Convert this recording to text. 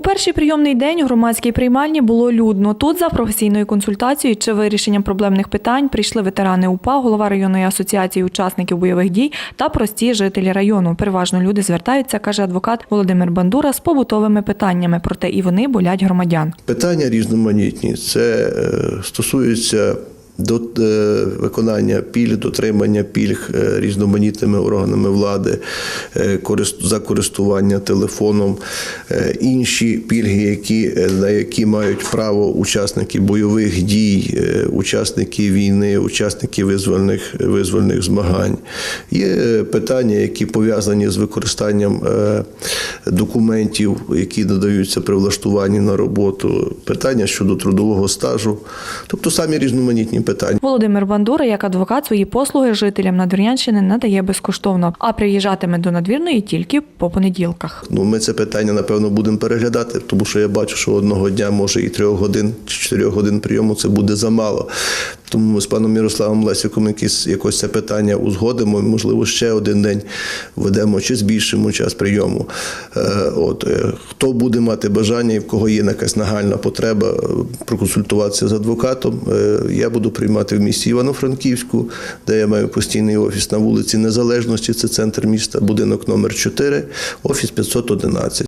У перший прийомний день у громадській приймальні було людно. Тут за професійною консультацією чи вирішенням проблемних питань прийшли ветерани УПА, голова районної асоціації учасників бойових дій та прості жителі району. Переважно люди звертаються, каже адвокат Володимир Бандура, з побутовими питаннями, проте і вони болять громадян. Питання різноманітні. Це е, стосується до е, виконання пільг, дотримання пільг е, різноманітними органами влади, е, за користування телефоном, інші пільги, які, на які мають право учасники бойових дій, учасники війни, учасники визвольних, визвольних змагань. Є питання, які пов'язані з використанням документів, які надаються при влаштуванні на роботу, питання щодо трудового стажу, тобто самі різноманітні питання. Володимир Бандура, як адвокат, свої послуги жителям Надвірнянщини надає безкоштовно, а приїжджатиме до надвірної тільки по понеділках. Ну, ми це питання напевно будемо переглядати, тому що я бачу, що одного дня може і трьох годин чи чотирьох годин прийому це буде замало. Тому ми з паном Мірославом Лесіком якісь якось це питання узгодимо. Можливо, ще один день ведемо чи збільшимо час прийому. Е, От е, хто буде мати бажання і в кого є якась нагальна потреба проконсультуватися з адвокатом, е, я буду приймати в місті Івано-Франківську, де я маю постійний офіс на вулиці Незалежності. Це центр міста, будинок номер 4, офіс 511.